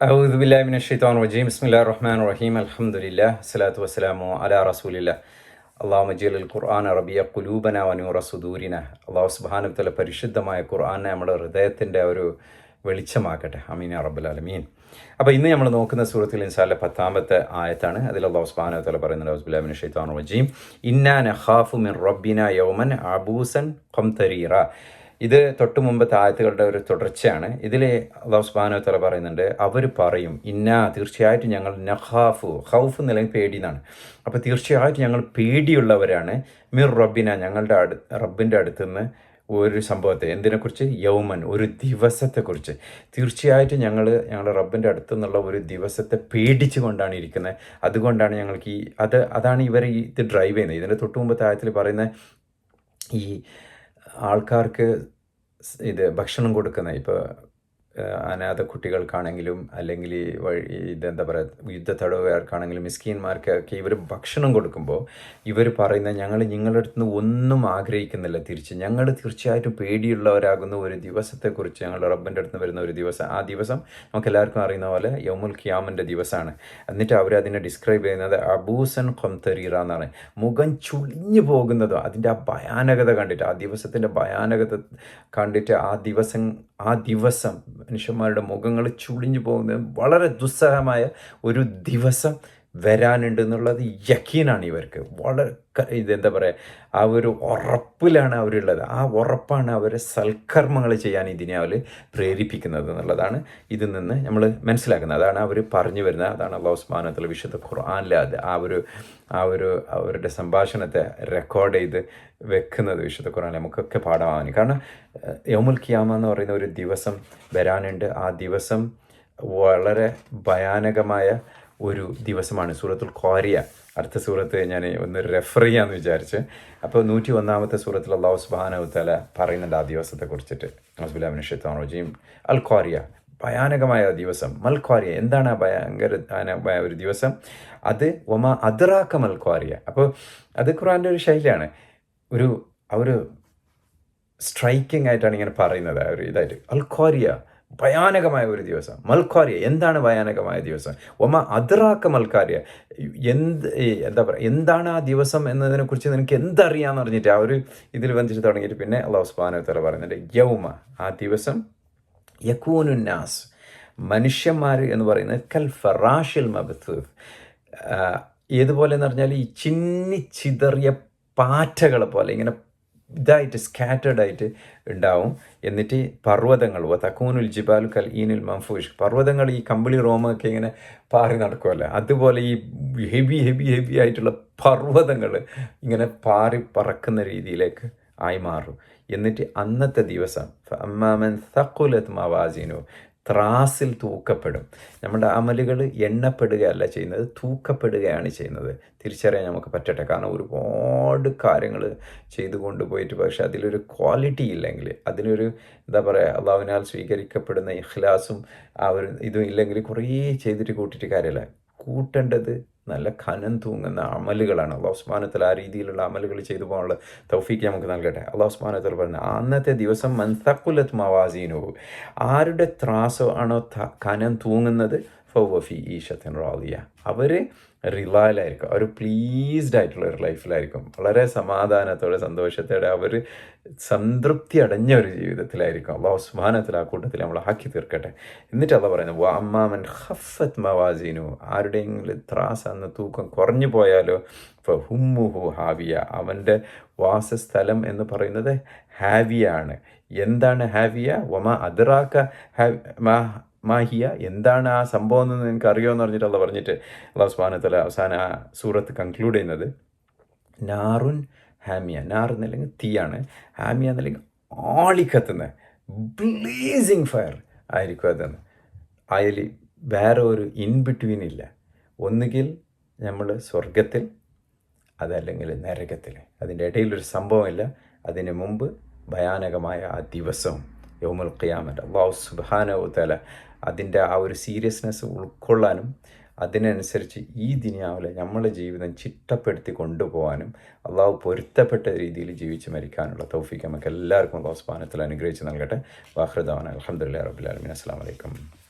أعوذ بالله من الشيطان الرجيم بسم الله الرحمن الرحيم الحمد لله الصلاة والسلام على رسول الله اللهم اجعل القرآن ربيع قلوبنا ونور صدورنا അള്ളാഹു സുബാനത്തല പരിശുദ്ധമായ ഖുർആനെ നമ്മുടെ ഹൃദയത്തിൻ്റെ ഒരു വെളിച്ചമാക്കട്ടെ അമീൻ റബ്ബുൽ ആലമീൻ അപ്പോൾ ഇന്ന് നമ്മൾ നോക്കുന്ന സൂറത്തിൽ ഇൻസാലിലെ പത്താമത്തെ ആയത്താണ് അതിൽ അള്ളാഹു സുബാനത്തല പറയുന്നത് ഔസ്ബുല്ലാമിൻ ഷെയ്ത്താൻ റജീം ഇന്നാ നഖാഫു മിൻ റബ്ബിന യൗമൻ അബൂസൻ ഖംതരീറ ഇത് തൊട്ട് മുമ്പത്തെ ആയത്തുകളുടെ ഒരു തുടർച്ചയാണ്. ഇതിൽ അള്ളാഹു സുബാനോ തല പറയുന്നുണ്ട് അവർ പറയും ഇന്ന തീർച്ചയായിട്ടും ഞങ്ങൾ നഹാഫു ഹൗഫ് നിലയിൽ പേടി എന്നാണ്. അപ്പോൾ തീർച്ചയായിട്ടും ഞങ്ങൾ പേടിയുള്ളവരാണ്. മിർ റബ്ബിന ഞങ്ങളുടെ അടു റബ്ബിന്റെ അടുത്തുനിന്ന് ഒരു സംഭവത്തെ എന്തിനെക്കുറിച്ച്? യൗമൻ ഒരു ദിവസത്തെക്കുറിച്ച്. തീർച്ചയായിട്ടും ഞങ്ങൾ ഞങ്ങളുടെ റബ്ബിന്റെ അടുത്തു നിന്നുള്ള ഒരു ദിവസത്തെ പേടിച്ചു കൊണ്ടാണ് ഇരിക്കുന്നത്. അതുകൊണ്ടാണ് ഞങ്ങൾക്ക് ഈ അത് അതാണ് ഇവർ ഇത് ഡ്രൈവ് ചെയ്യുന്നത്. ഇതിന്റെ തൊട്ട് മുമ്പ് ആയത്തിൽ പറയുന്ന ഈ ആൾക്കാർക്ക് ഇത് ഭക്ഷണം കൊടുക്കുന്ന ഇപ്പോൾ അനാഥ കുട്ടികൾക്കാണെങ്കിലും അല്ലെങ്കിൽ വഴി ഇതെന്താ പറയുക യുദ്ധ തടവുകാർക്കാണെങ്കിലും മിസ്കീന്മാർക്കൊക്കെ ഇവർ ഭക്ഷണം കൊടുക്കുമ്പോൾ ഇവർ പറയുന്ന ഞങ്ങൾ നിങ്ങളുടെ അടുത്ത് നിന്ന് ഒന്നും ആഗ്രഹിക്കുന്നില്ല തിരിച്ച്. ഞങ്ങൾ തീർച്ചയായിട്ടും പേടിയുള്ളവരാകുന്ന ഒരു ദിവസത്തെക്കുറിച്ച് ഞങ്ങളുടെ റബ്ബന്റെ അടുത്ത് വരുന്ന ഒരു ദിവസം ആ ദിവസം നമുക്ക് എല്ലാവർക്കും അറിയുന്ന പോലെ യമുൽ ഖിയാമിന്റെ ദിവസമാണ്. എന്നിട്ട് അവർ അതിനെ ഡിസ്ക്രൈബ് ചെയ്യുന്നത് അബൂസൻ ഖംതരീറ എന്നാണ്. മുഖം ചുളിഞ്ഞു പോകുന്നതോ അതിന്റെ ആ ഭയാനകത കണ്ടിട്ട് ആ ദിവസത്തിന്റെ ഭയാനകത കണ്ടിട്ട് ആ ദിവസം ആ ദിവസം മനുഷ്യന്മാരുടെ മുഖങ്ങൾ ചുളിഞ്ഞു പോകുന്നത് വളരെ ദുസ്സഹമായ ഒരു ദിവസം വരാനുണ്ട് എന്നുള്ളത് യക്കീനാണ് ഇവർക്ക്. വളരെ ഇതെന്താ പറയുക ആ ഒരു ഉറപ്പിലാണ് അവരുള്ളത്. ആ ഉറപ്പാണ് അവരെ സൽക്കർമ്മങ്ങൾ ചെയ്യാൻ ഇതിനെ അവർ പ്രേരിപ്പിക്കുന്നത് എന്നുള്ളതാണ് ഇതിൽ നിന്ന് നമ്മൾ മനസ്സിലാക്കുന്നത്. അതാണ് അവർ പറഞ്ഞു വരുന്നത്. അതാണ് അള്ളാഹു ഉസ്മാനത്തുള്ള വിശുദ്ധ ഖുർആാനിലെ അത്. ആ ഒരു ആ ഒരു അവരുടെ സംഭാഷണത്തെ റെക്കോർഡ് ചെയ്ത് വെക്കുന്നത് വിശുദ്ധ ഖുർആൻ നമുക്കൊക്കെ പാഠമാവാൻ കാരണം യമുൽ ഖിയാമ എന്ന് പറയുന്ന ഒരു ദിവസം വരാനുണ്ട്. ആ ദിവസം വളരെ ഭയാനകമായ ഒരു ദിവസമാണ്. സൂറത്തുൽ ഖാരിയ. അടുത്ത സൂറത്ത് ഞാൻ ഒന്ന് റെഫർ ചെയ്യാമെന്ന് വിചാരിച്ച്. അപ്പോൾ നൂറ്റി ഒന്നാമത്തെ സൂറത്തിൽ അള്ളാഹു സുബാന തല പറയുന്നുണ്ട് ആ ദിവസത്തെ കുറിച്ചിട്ട്. റജീം. അൽ ഖാരിയ. ഭയാനകമായ ദിവസം. മൽ ഖാരിയ. എന്താണ് ആ ഭയങ്കര ഒരു ദിവസം? അത് ഒമ അതിറാക്ക മൽ ഖാരിയ. അപ്പോൾ അത് ഖുറാന്റെ ഒരു ശൈലിയാണ്. ഒരു ആ ഒരു സ്ട്രൈക്കിംഗ് ആയിട്ടാണ് ഇങ്ങനെ പറയുന്നത്. ആ ഒരു ഇതായിട്ട്. അൽഖാരിയ ഭയാനകമായ ഒരു ദിവസം. മൽക്കാര്യ എന്താണ് ഭയാനകമായ ദിവസം? ഒമ അതിറാക്ക മൽക്കാരിയ എന്ത് എന്താ പറയുക എന്താണ് ആ ദിവസം എന്നതിനെക്കുറിച്ച് നിനക്ക് എന്തറിയാമെന്ന് പറഞ്ഞിട്ട് ആ ഒരു ഇതിൽ വന്നിട്ട് തുടങ്ങിയിട്ട് പിന്നെ അള്ളാഹു സുബാന തല പറയുന്നുണ്ട്. യൗമ ആ ദിവസം യക്കൂനുന്നാസ് മനുഷ്യന്മാർ എന്ന് പറയുന്നത് കൽ ഫറാഷിൽ മബത്ത് ഏതുപോലെ എന്ന് പറഞ്ഞാൽ ഈ ചിന്നി ചിതറിയ പാറ്റകളെ പോലെ ഇങ്ങനെ ഇതായിട്ട് സ്കാറ്റേഡ് ആയിട്ട് ഉണ്ടാവും. എന്നിട്ട് പർവതങ്ങൾ തക്കൂനുൽ ജിബാലു കൽ ഈനുൽ മംഫൂഷ് പർവതങ്ങൾ ഈ കമ്പിളി റോമൊക്കെ ഇങ്ങനെ പാറി നടക്കുമല്ലോ അതുപോലെ ഈ ഹെവി ഹെവി ഹെവി ആയിട്ടുള്ള പർവതങ്ങൾ ഇങ്ങനെ പാറി പറക്കുന്ന രീതിയിലേക്ക് ആയി മാറും. എന്നിട്ട് അന്നത്തെ ദിവസം അമ്മാമൻ തക്കുലത്ത് മവാസീനു ത്രാസിൽ തൂക്കപ്പെടും. നമ്മുടെ അമലുകൾ എണ്ണപ്പെടുകയല്ല ചെയ്യുന്നത് തൂക്കപ്പെടുകയാണ് ചെയ്യുന്നത്. തിരിച്ചറിയാൻ നമുക്ക് പറ്റട്ടെ. കാരണം ഒരുപാട് കാര്യങ്ങൾ ചെയ്തു കൊണ്ടുപോയിട്ട് പക്ഷെ അതിലൊരു ക്വാളിറ്റി ഇല്ലെങ്കിൽ അതിനൊരു എന്താ പറയുക അള്ളാവിനാൽ സ്വീകരിക്കപ്പെടുന്ന ഇഖ്ലാസും ആ ഒരു ഇതും ഇല്ലെങ്കിൽ കുറേ ചെയ്തിട്ട് കൂട്ടിയിട്ട് കാര്യമില്ല. കൂട്ടേണ്ടത് നല്ല ഖനം തൂങ്ങുന്ന അമലുകളാണ്. അള്ളാഹു സ്മാനത്തിൽ ആ രീതിയിലുള്ള അമലുകൾ ചെയ്തു പോകാനുള്ള തൗഫീക്ക് നമുക്ക് നൽകട്ടെ. അള്ളാഹു സ്മാനത്തിൽ പറഞ്ഞ അന്നത്തെ ദിവസം മൻതക്കുലത്ത് മവാസീനു ആരുടെ ത്രാസോ ആണോ ഖനം തൂങ്ങുന്നത്? ഫൗവഫി ഈശത്തിൻ റാലിയ അവർ റിലായിലായിരിക്കും. അവർ പ്ലീസ്ഡ് ആയിട്ടുള്ള ഒരു ലൈഫിലായിരിക്കും വളരെ സമാധാനത്തോടെ സന്തോഷത്തോടെ അവർ സംതൃപ്തി അടഞ്ഞ ഒരു ജീവിതത്തിലായിരിക്കും. അള്ളാഹു ഉസ്മാനത്തിൽ ആ കൂട്ടത്തിൽ നമ്മൾ ആക്കി തീർക്കട്ടെ. എന്നിട്ട് അള്ള പറയുന്നത് "വ അമ്മാമൻ ഹഫത്ത് മവാസീനു. ആരുടെയെങ്കിലും ത്രാസ് അന്ന് തൂക്കം കുറഞ്ഞു പോയാലോ ഹുമ്മുഹു ഹാവിയ. അവന്റെ വാസസ്ഥലം എന്ന് പറയുന്നത് ഹാവിയാണ്. എന്താണ് ഹാവിയ? വമ അതിറാക്ക മാ മാഹിയ എന്താണ് ആ സംഭവം എന്ന് നിനക്ക് അറിയോ എന്ന് പറഞ്ഞിട്ട് അള്ള പറഞ്ഞിട്ട് അള്ളാഹു സുബാനത്തല അവസാന ആ സൂറത്ത് കൺക്ലൂഡ് ചെയ്യുന്നത്. നാറുൻ ഹാമിയ. നാർ എന്നല്ലെങ്കിൽ തീയാണ്. ഹാമിയ എന്നല്ലെങ്കിൽ ആളിക്കത്തുന്ന ബ്ലീസിങ് ഫയർ ആയിരിക്കും അതെന്ന് അതിൽ വേറെ ഒരു ഇൻ ബിറ്റ്വീൻ ഇല്ല. ഒന്നുകിൽ നമ്മൾ സ്വർഗത്തിൽ അതല്ലെങ്കിൽ നരകത്തിൽ. അതിന്റെ ഇടയിലൊരു സംഭവമില്ല. അതിന് മുമ്പ് ഭയാനകമായ ആ ദിവസവും യൗമുൽ ഖിയാമത്ത്. അള്ളാഹു സുബാന ഉത്തല അതിന്റെ ആ ഒരു സീരിയസ്നെസ് ഉൾക്കൊള്ളാനും അതിനനുസരിച്ച് ഈ ദിനാവിലെ നമ്മളെ ജീവിതം ചിട്ടപ്പെടുത്തി കൊണ്ടുപോകാനും അള്ളാഹു പൊരുത്തപ്പെട്ട രീതിയിൽ ജീവിച്ച് മരിക്കാനുള്ള തൗഫീക്ക് നമുക്ക് എല്ലാവർക്കും അള്ളാഹു സുബാനത്തിൽ അനുഗ്രഹിച്ച് നൽകട്ടെ. വാഹൃദാൻ അലഹമുല്ലാ റബുലാലമീൻ അസ്സാം വലൈക്കും